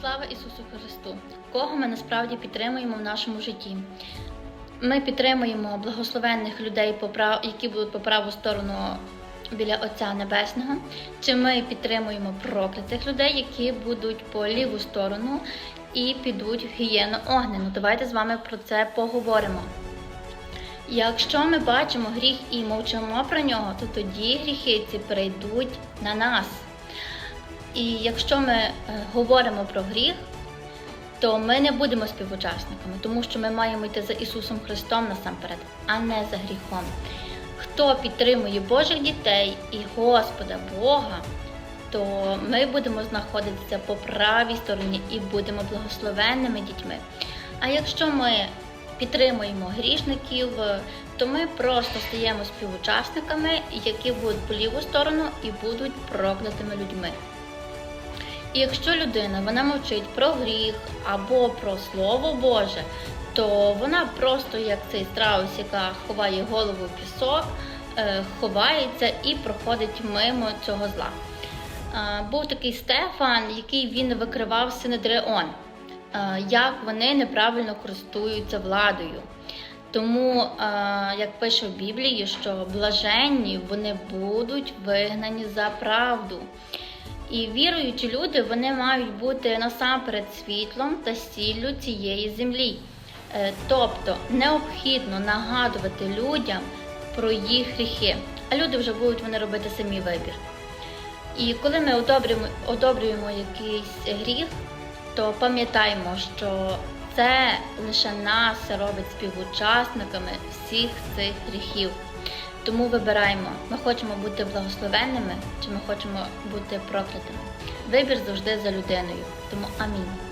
Слава Ісусу Христу! Кого ми насправді підтримуємо в нашому житті? Ми підтримуємо благословенних людей, які будуть по праву сторону біля Отця Небесного, чи ми підтримуємо проклятих людей, які будуть по ліву сторону і підуть в гієну огнену. Давайте з вами про це поговоримо. Якщо ми бачимо гріх і мовчимо про нього, то тоді гріхи ці прийдуть на нас. І якщо ми е, говоримо про гріх, то ми не будемо співучасниками, тому що ми маємо йти за Ісусом Христом насамперед, а не за гріхом. Хто підтримує Божих дітей і Господа Бога, то ми будемо знаходитися по правій стороні і будемо благословенними дітьми. А якщо ми підтримуємо грішників, то ми просто стаємо співучасниками, які будуть по ліву сторону і будуть проклятими людьми. І якщо людина вона мовчить про гріх або про Слово Боже, то вона просто як цей страус, яка ховає голову в пісок, е, ховається і проходить мимо цього зла. Е, Був такий Стефан, який він викривав Синедреон, е, як вони неправильно користуються владою. Тому, як пише в Біблії, що блаженні вони будуть вигнані за правду. І віруючі люди вони мають бути насамперед світлом та сіллю цієї землі. Е, Тобто необхідно нагадувати людям про їх гріхи, а люди вже будуть вони робити самі вибір. І коли ми одобрюємо, одобрюємо якийсь гріх, то пам'ятаємо, що це лише нас робить співучасниками всіх цих гріхів. Тому вибираємо, ми хочемо бути благословенними чи ми хочемо бути проклятими. Вибір завжди за людиною. Тому амінь.